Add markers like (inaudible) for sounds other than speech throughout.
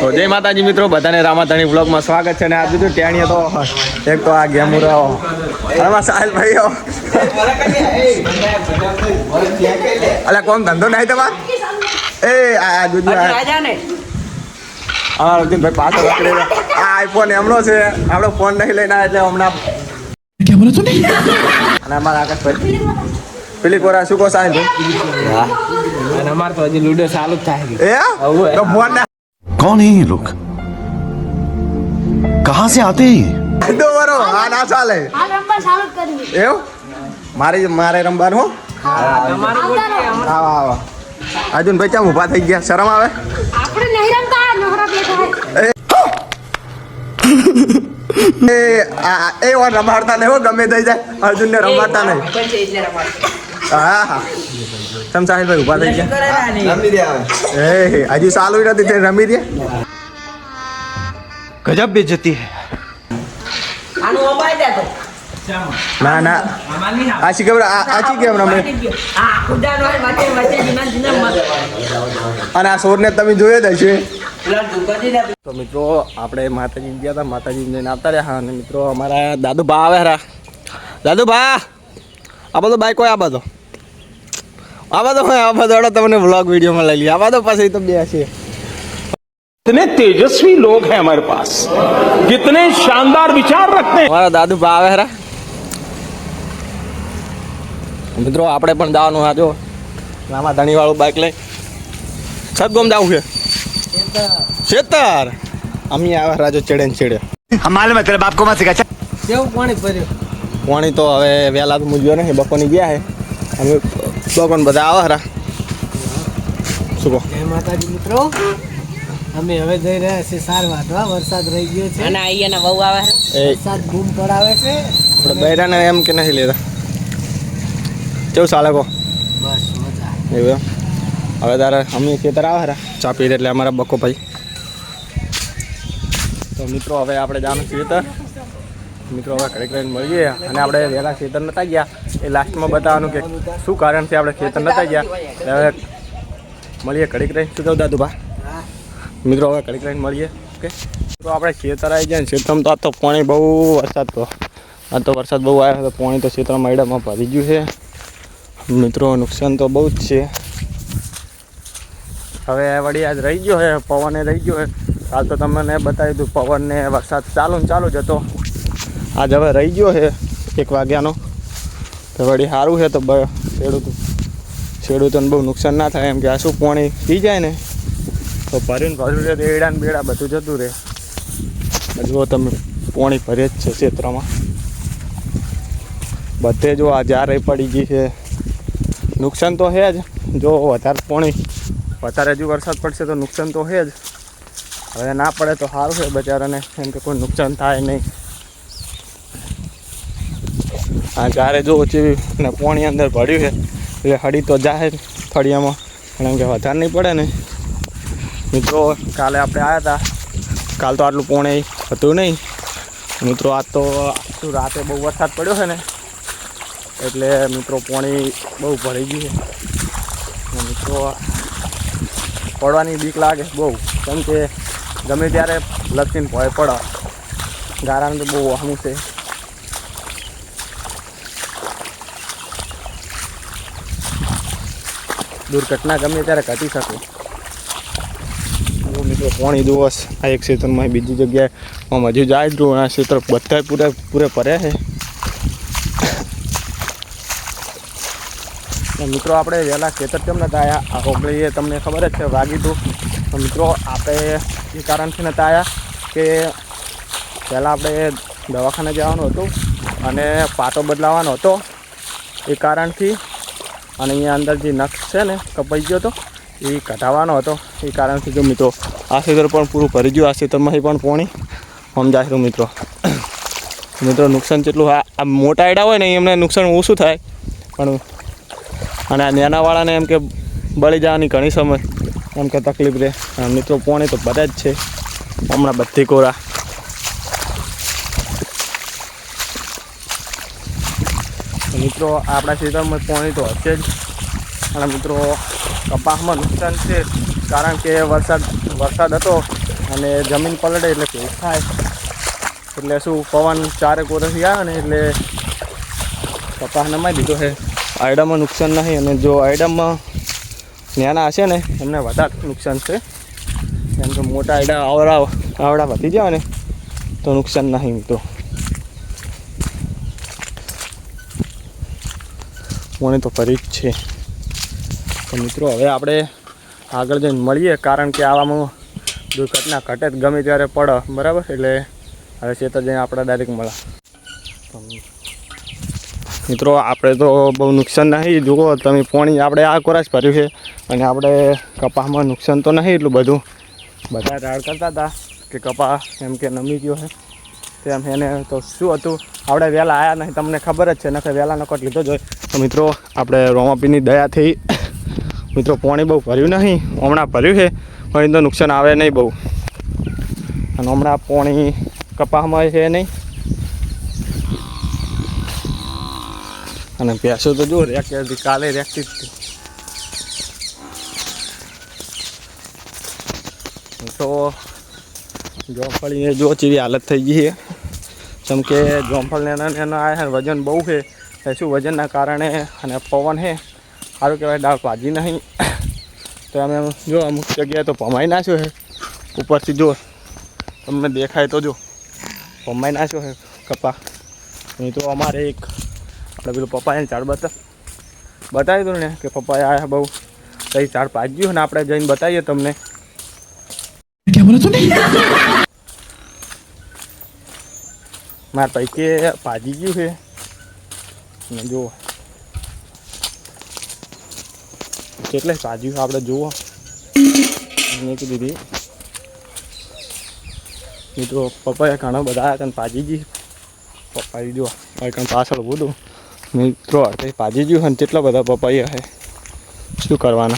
તો જય માતાજી મિત્રો બધાને રામાધાણી બ્લોગમાં સ્વાગત છે અને આ બીજું ટેણીએ તો એક તો આ ગેમુર અરે સાહેલ ભાઈ અલ્યા કોણ ધંધો નહીં તમાર? એ આ દૂધ હા રજીનભાઈ પાછો પકડી આ આઈફોન એમનો છે. આપણો ફોન નહીં લઈને એટલે હમણાં અને અમારા આકાશભાઈ પેલી કોરા શું કહો સાહેબ? અને અમારે તો હજી લુડો ચાલુ જ થાય એ? તો ફોન कौन है ये लोग कहां से आते हैं ये? દો વરો હા ના ચાલે આ નંબર ચાલુ જ કરવી એવું મારી મારે રમવાનું હો તમારું ગોળ કે અમારું? આવા આવા અર્જુન ભાઈ ચમ ઊભા થઈ ગયા શરમ આવે આપણે નહીં રમતા નવરા બેઠા એ આ આ- એ વાર રમાડતા નહીં હો ગમે થઈ જાય અર્જુનને રમાડતા નહીં હા તમ સાહેબ ભાઈ ઊભા થઈ ગયા. રમી દે આવે એ નથી તે રમી દે ગજબ બે જતી હે. આનું અપાઈ દે તો. ના ના. આશી કેમ આશી કેમ રમે? અને આ સોરને તમે જોયો જ હશે. તો મિત્રો આપણે માતાજી ગયા હતા. માતાજી જઈને આવતા રહ્યા. અને મિત્રો અમારા દાદુ ભા આવે હરા દાદુ ભા આ બધો બાઈક હોય આ બધો? આ બધો હોય આ બધો હેડો તમને વ્લોગ વિડીયોમાં લઈ લઈએ આ બધો પછી તો બે છે कितने तेजस्वी लोग हैं हमारे पास कितने शानदार विचार रखते हैं અમારા દાદુભા આવે હરા મિત્રો આપણે પણ જવાનું હા જો રામા ધણીવાળું બાઈક લઈ સદગોમ જવું છે શેતર અમે આવે રાજો ચડે ને ચડે हम मालूम है तेरे बाप को मत सिखा चल। કેવું પાણી ભર્યું પાણી તો હવે વહેલા તો મૂજ્યો નહીં બપોરની ગયા છે અમે બપોર બધા આવે હરા. શું કહો? જય માતાજી મિત્રો. અમે હવે જઈ રહ્યા છીએ સાર વાટવા વરસાદ રહી ગયો છે. અને અહીંયાના વહુ આવે છે વરસાદ બૂમ પડાવે છે. આપણે બૈરાને એમ કે નથી લેતા. કેવું ચાલે કહો? બસ મજા. એવું એમ? હવે તારે અમે ખેતર આવે હરા. ચા પી એટલે અમારા બકો ભાઈ. તો મિત્રો હવે આપણે જવાનું ખેતર. મિત્રો, હવે ઘડીક રહીને મળીએ અને આપણે વહેલા ખેતર નતા ગયા. એ લાસ્ટમાં બતાવવાનું કે શું કારણથી આપણે ખેતર નતા ગયા. હવે મળીએ ઘડીક રહીને. શું કહું દાદુભા? મિત્રો, હવે ઘડીક રહીને મળીએ. ઓકે? તો આપણે ખેતર આવી ગયા ને, ખેતરમાં તો આ તો પાણી બહુ વરસાદ તો આ તો વરસાદ બહુ આવ્યો તો પાણી તો ખેતરમાં આઈડામાં ભરી ગયું છે. મિત્રો, નુકસાન તો બહુ જ છે. હવે વળી આજ રહી ગયો હે પવને રહી ગયો હે હાલ તો તમને બતાવી દઉં, પવનને વરસાદ ચાલુ ને ચાલુ જ હતો. આજ હવે રહી ગયો છે એક વાગ્યાનો. તો વળી સારું છે તો ખેડૂત ખેડૂતોને બહુ નુકસાન ના થાય, એમ કે આ શું પાણી પી જાય ને? તો ભર્યું ભર્યું રહે એડા ને બેડા બધું જતું રહે. જુઓ તમે, પાણી ભરે જ છે ક્ષેત્રમાં. બધે જો આ જ્યારે પડી ગઈ છે. નુકસાન તો છે જ. જો વધારે પાણી, વધારે હજુ વરસાદ પડશે તો નુકસાન તો છે જ. હવે ના પડે તો સારું છે બચારાને એમ કે કોઈ નુકસાન થાય નહીં. આ જારે જો ચીવી અને પોણી અંદર ભર્યું છે. એટલે હળી તો જાય ફળિયામાં. કારણ કે વધારે નહીં પડે ને. મિત્રો, કાલે આપણે આવ્યા હતા કાલ તો આટલું પોણે હતું નહીં. મિત્રો, આજ તો શું રાતે બહુ વરસાદ પડ્યો છે ને. એટલે મિત્રો, પોણી બહુ ભરાઈ ગયું છે. મિત્રો, પડવાની બીક લાગે બહુ. કેમ કે ગમે ત્યારે લપસીને ભય પડે. ગારાને તો બહુ વહમું છે. દુર્ઘટના ગમે ત્યારે ઘટી શકે. મિત્રો, પાણી દિવસ આ એક ક્ષેત્રમાં બીજી જગ્યાએ હજુ જાય. જ આ ક્ષેત્ર બધા પૂરે પૂરે ભર્યા છે. મિત્રો, આપણે વહેલા ખેતર કેમ નતા આવ્યા આ ઓગળી તમને ખબર જ છે, વાગી તો મિત્રો, આપણે એ કારણથી નતા આવ્યા કે પહેલાં આપણે દવાખાને જવાનું હતું અને પાટો બદલાવાનો હતો. એ કારણથી અને અહીંયા અંદર જે નખ છે ને, કપાઈ ગયો હતો, એ કઢાવવાનો હતો. એ કારણથી જો મિત્રો, આ ખેતર પણ પૂરું ભરી ગયું, આ ખેતરમાંથી પણ પોણી સમજાય છે મિત્રો. મિત્રો, નુકસાન જેટલું આ મોટા આયડા હોય ને એમને નુકસાન ઓછું થાય. પણ અને આ નાનાવાળાને એમ કે બળી જવાની ઘણી સમય, એમ કે તકલીફ રહે મિત્રો, પોણી તો બધા જ છે. હમણાં બધી કોરા મિત્રો, આપણા ખેતરમાં પાણી તો હશે જ. અને મિત્રો, કપાસમાં નુકસાન છે, કારણ કે વરસાદ વરસાદ હતો અને જમીન પલટે એટલે ભેજ થાય. એટલે શું, પવન ચારે કોરથી આવે ને એટલે કપાસ નમાઈ દીધો છે. આયડામાં નુકસાન નહીં, અને જો આયડામાં નાના હશે ને, એમને વધારે નુકસાન છે. કેમ કે મોટા આયડા, આવડા આવડા વધી જાય ને, તો નુકસાન નહીં મિત્રો. મને તો ફરી જ છે. તો મિત્રો, હવે આપણે આગળ જઈને મળીએ, કારણ કે આવામાં દુર્ઘટના ઘટે જ ગમે ત્યારે પડે, બરાબર? એટલે હવે ખેતર જઈને આપણે ડાયરેક્ટ મળે. તો મિત્રો, આપણે તો બહુ નુકસાન નહીં, જુઓ, તમે પાણી આપણે આ કોરાજ ભર્યું છે, અને આપણે કપાસમાં નુકસાન તો નહીં એટલું બધું. બધા રાડ કરતા હતા કે કપા એમ કે નમી ગયો છે. તેમ એને તો શું હતું? આપણે વહેલા આવ્યા નહીં, તમને ખબર જ છે નખે વહેલાનો કટ લીધો જ તો મિત્રો, આપણે રોમાપીની દયાથી, મિત્રો, પાણી બહુ ભર્યું નહીં, હમણાં ભર્યું છે, પણ તો નુકસાન આવે નહીં બહુ. અને હમણાં પાણી કપાસમાં છે નહીં. અને ભેંસો તો જો હતી, કાલે રેકતી જ તો જોમફળીને જો ચીવી હાલત થઈ ગઈ છે. જેમ કે જોમફળ નાના આવ્યા છે વજન બહુ છે. એ શું વજનના કારણે અને પવન છે. સારું કહેવાય, દાળ ભાજી નહીં. તો અમે જો અમુક જગ્યાએ તો પમાઈ નાખ્યો છે. ઉપરથી જો તમને દેખાય તો જો. પમાઈ નાખ્યો છે કપા. નહીં તો અમારે એક આપણે પેલું પપ્પાએ ઝાડ બતા બતાવી દઉં ને કે પપ્પાએ આ બહુ કઈ ઝાડ પાજ્યું ને આપણે જઈને બતાવીએ તમને. મારા પૈકે પાજી ગયું છે. ને જુઓ. કેટલે પાજ્યું આપણે જુઓ. મેકી દીધી મિત્રો, પપ્પાએ ઘણા બધા હતા પાજી ગઈ. પપ્પા જો કંઈ પાછળ બોલું મિત્રો, અડધે પાજી ગયું અને કેટલા બધા પપ્પાએ હે? શું કરવાના?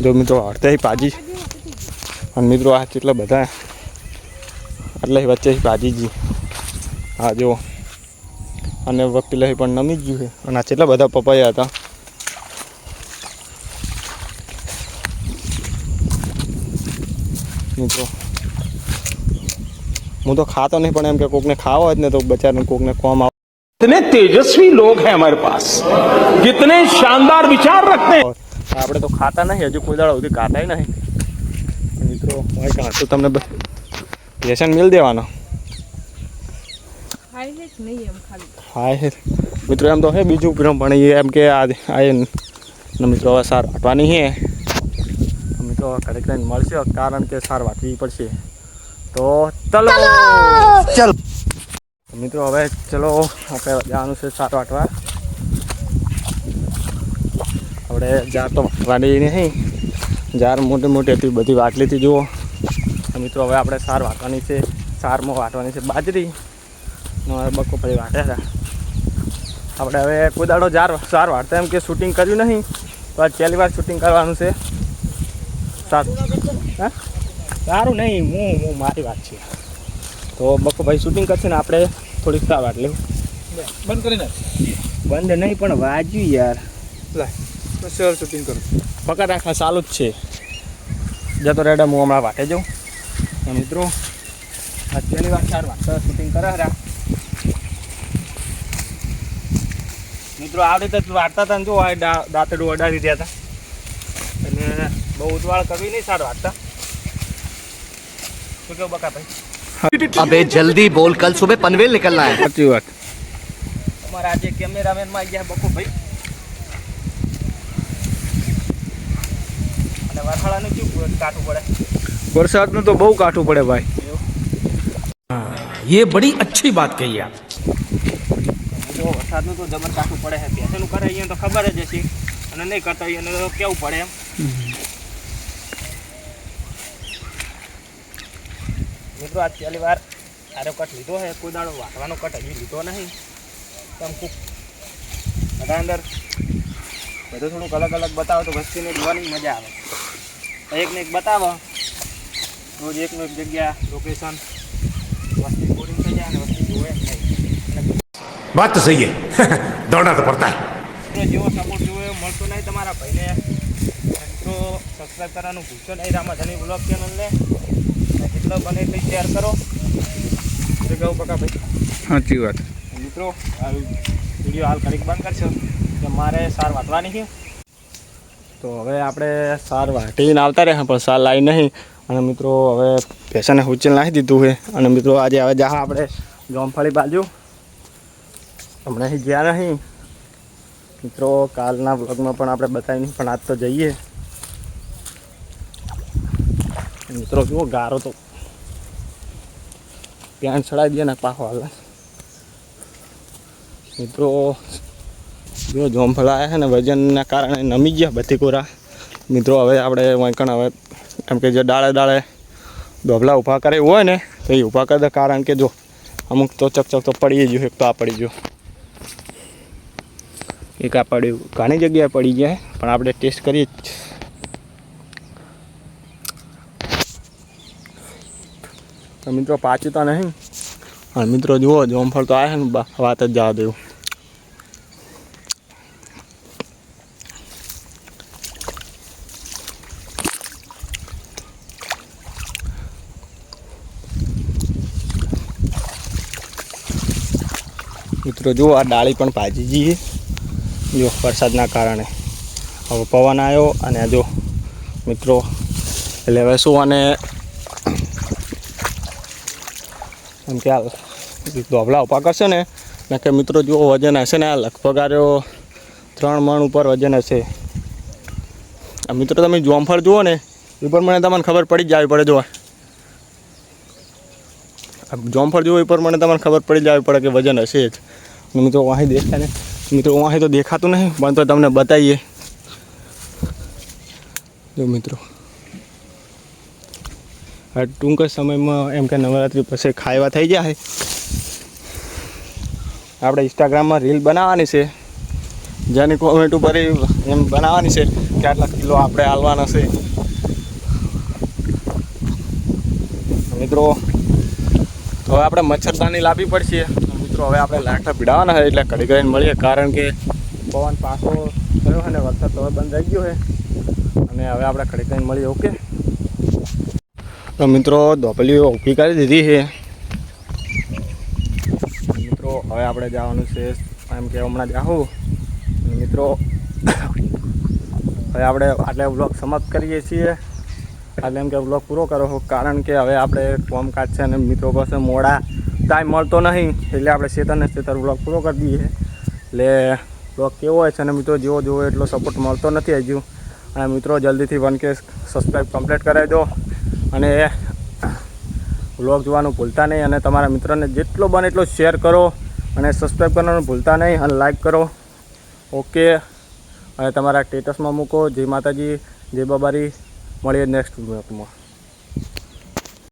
જો મિત્રો, અડધે પાજી અને મિત્રો, આ કેટલા બધા એટલે વચ્ચે પાજી ગઈ. હા જો અને પેલા પણ નમી જ ગયું છે અને આ કેટલા બધા પપૈયા હતા મિત્રો હું તો ખાતો નહીં પણ એમ કે કોકને ખાવો જ ને તો બચારાને કોકને કોમ આવે कितने तेजस्वी लोग हैं हमारे पास कितने शानदार विचार रखते हैं આપણે તો ખાતા નહીં હજુ કોઈ દાડો સુધી ખાતા નહીં મિત્રો હોય કાં તો તમને લેસન મિલ દેવાનો હા હે મિત્રો એમ તો હે બીજું ભ્રમ પણ એમ કે આ આ મિત્રો હવે સાર વાટવાની છે મિત્રો હવે ઘડીક મળશે કારણ કે સાર વાટવી પડશે. તો ચલો! ચલ! મિત્રો હવે ચલો આપણે જવાનું છે સાર વાટવા. આપણે જાર તો વાટવાની નહીં જાર મોટી મોટી હતી બધી વાટલીથી જુઓ. મિત્રો હવે આપણે સાર વાટવાની છે. સારમાં વાટવાની છે બાજરી. બકો પછી વાટે હતા આપણે હવે કોઈ દાડો જાર સાર વાટતા એમ કે શૂટિંગ કર્યું નહીં તો આજ પહેલી વાર શૂટિંગ કરવાનું છે. સારું. હા? સારું નહીં હું હું મારી વાત છે. તો બકો ભાઈ શૂટિંગ કરશે ને આપણે થોડીક સાર વાટ લેવું. બંધ કરીને બંધ નહીં પણ વાજ્યું યાર. સર શૂટિંગ કરો. પકડ રાખા ચાલુ જ છે. જતો રેડા હું હમણાં વાટે જાઉં. મિત્રો આ પહેલી વાર ચાર વાટતા શૂટિંગ કરે રહ્યા. મિત્રો આવડે રીતે વાર્તા હતા જો આ દાંતડું અડાડી રહ્યા હતા. અને બહુ ઉજવાળ કરવી નહીં સારું વાર્તા. શું કેવું બકા ભાઈ અબે જલ્દી બોલ કલ સુબહ પનવેલ નીકળના હે. સાચી વાત. અમારા આજે કેમેરામેનમાં ગયા બકુ ભાઈ અને વરસાદનું કેવું કાઠું પડે? વરસાદનું તો બહુ કાઠું પડે ભાઈ. ये बड़ी अच्छी बात कही आप જો વરસાદનું તો જબર કાઠું પડે છે ભેંસનું કરે અહીંયા તો ખબર જ હશે અને નહીં કરતા અહીંયા તો કેવું પડે એમ મિત્રો આજ પહેલી વાર આરો કટ લીધો છે કોઈ દાડો વાટવાનો કટ હજી લીધો નહીં તો આમ ખૂબ બધા અંદર બધું થોડુંક અલગ અલગ બતાવો તો વસ્તીને જોવાની મજા આવે તો એક ને એક બતાવો રોજ એકનું એક જગ્યા લોકેશન વાત સહી (laughs) દોડા તો પડતા. જેવો સપોર્ટ જોયો મળતો નહીં તમારા ભાઈને. મિત્રો સબસ્ક્રાઈબ કરવાનું ભૂલશો નહીં. રામાધાની બ્લોગ ચેનલને એટલો બને એટલી શેર કરો. જગાઉ પકા ભાઈ. સાચી વાત. મિત્રો વીડિયો હાલ કડીક બંધ કરશો. કે મારે સાર વાટવાની છે. તો હવે આપણે સાર વાટીને આવતા રહ્યા પણ સાર લાવી નહીં. અને મિત્રો હવે પેશાને હુચેલ નાખી દીધું છે. અને મિત્રો આજે હવે જાહ આપણે જોમફળી બાજુ હમણાં ગયા નહીં. મિત્રો, કાલના વ્લોગમાં પણ આપણે બતાવી નહીં પણ આજ તો જઈએ. મિત્રો, જુઓ ગારો તો. ત્યાં ચડાવી દે ને પાછો હાલ. મિત્રો, જો જોમફળ છે ને વજનના કારણે નમી ગયા બધી કોરા. મિત્રો, હવે આપણે વંકણ હવે, એમ કે જે ડાળે ડાળે ડોભલા ઊભા કરે હોય ને, તો એ ઊભા કરે. કારણ કે જો અમુક તો ચકચક તો પડી ગયું, એક તો આ પડી ગયું. એક આ ઘણી જગ્યાએ પડી ગયા પણ આપણે ટેસ્ટ કરીએ તો મિત્રો પાછું તો નહીં? અને મિત્રો જુઓ, જોમફળ તો આવ્યા ને વાત જ જવા દેવું. મિત્રો જુઓ, આ ડાળી પણ ભાજી જઈએ જો વરસાદના કારણે. હવે પવન આવ્યો અને જો મિત્રો એટલે હવે શું અને એમ કે આ ધોબલા ઊભા કરશે ને ને કે મિત્રો જુઓ વજન હશે ને, આ લગભગ આર્યો ત્રણ મણ ઉપર વજન હશે. આ મિત્રો તમે જોમફળ જુઓ ને, એ પ્રમાણે તમને ખબર પડી જ જાવી પડે જોવા. જોમફળ જુઓ એ પ્રમાણે તમને ખબર પડી જાવી પડે કે વજન હશે જ. મિત્રો વાહી દેખાય ને. મિત્રો વાહી તો દેખાતું નહીં, પણ તો તમને બતાવીએ. જો મિત્રો. હવે ટૂંક સમયમાં એમ કે નવરાત્રિ પછી ખાવા થઈ જાય આપણે ઇન્સ્ટાગ્રામમાં રીલ બનાવવાની છે. જેની કોમેન્ટ ઉપર એમ બનાવવાની છે કે આટલા કિલો આપણે હાલવાના છે. મિત્રો, હવે આપણે મચ્છરદાની લાવવી પડશે. મિત્રો હવે આપણે લાકડા પીડાવવાના છે એટલે ઘડી કરીને મળીએ. કારણ કે પવન પાછો થયો છે ને વરસાદ તો હવે બંધ થઈ ગયો છે. અને હવે આપણે ઘડી કરીને મળીએ, ઓકે? તો મિત્રો ધોપલીઓ ઊભી કરી દીધી છે. મિત્રો, હવે આપણે જવાનું છે એમ કે હમણાં જાઉં મિત્રો, હવે આપણે આટલે બ્લોગ સમાપ્ત કરીએ છીએ. એટલે એમ કે બ્લોગ પૂરો કરો, કારણ કે હવે આપણે કોમકાજ છે અને મિત્રો પાસે મોડા ટાઈમ મળતો નહીં, એટલે આપણે શેતરને શેતર બ્લોગ પૂરો કરી દઈએ. એટલે બ્લોગ કેવો હોય છે અને મિત્રો, જેવો જેવો એટલો સપોર્ટ મળતો નથી હજુ. અને મિત્રો, જલ્દીથી વન કે સબસ્ક્રાઈબ કમ્પ્લીટ કરાવી દો. અને બ્લોગ જોવાનું ભૂલતા નહીં અને તમારા મિત્રોને જેટલો બને એટલો શેર કરો. અને સબસ્ક્રાઈબ કરવાનું ભૂલતા નહીં અને લાઈક કરો. ઓકે અને તમારા સ્ટેટસમાં મૂકો. જય માતાજી, જય બાબારી. મળીએ નેક્સ્ટ બ્લોગમાં